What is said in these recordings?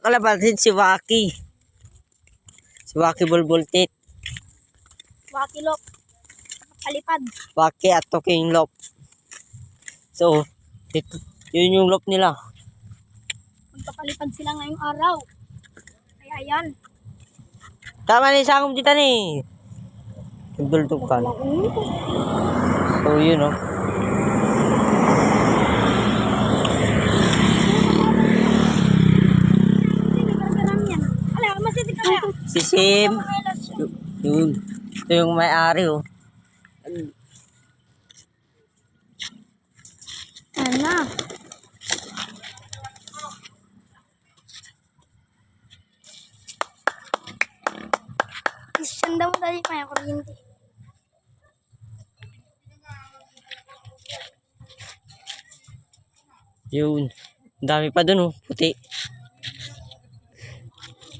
kalabatin si Waki. Si Waki Bulbultit. Wakilop. Palipad. Waki at King Lop. So, ito, yun yung lop nila. Magpapalipad sila ngayong araw. Kaya yan. Tama yung sangom dito ni. Nagdultog ka. So, yun oh. yan. Ala, masitig ka kaya. Si Sim. Yun. Ito yung may-ari oh. Ano? Isanda mo pa yung kuryente. Yun. Ang dami pa dun oh. Puti.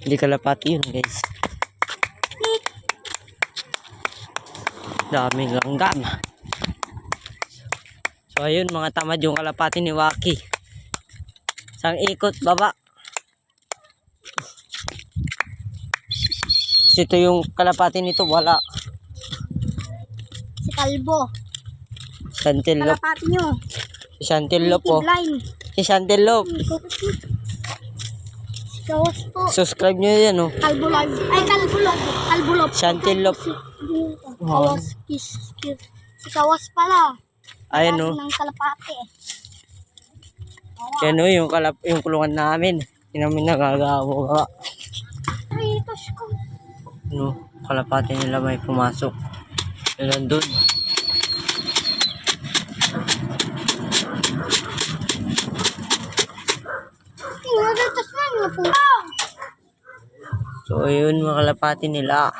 Hindi kalapati yun guys. Daming langgam. So ayun mga tamad yung kalapati ni Waki. Sang ikot baba. Ito yung kalapati nito wala. Si Kalbo. Shantilop. Kalapati nyo. Si Shantilop oh. Blind. Si Shantilop. Si Kawas po. Subscribe nyo yan oh. Kalbo live. Ay, Kalbulop. Kalbulop. Shantilop. Kawas. Kis, kis. Si Kawas pala. Ayun Dati oh. ng kalapati. Yan o, yung, kalap, yung kulungan namin. Hindi namin nagagawa. Ritos ko. Ano, kalapati nila may pumasok. Yun nandun. prutas. So, ayun mga kalapati nila.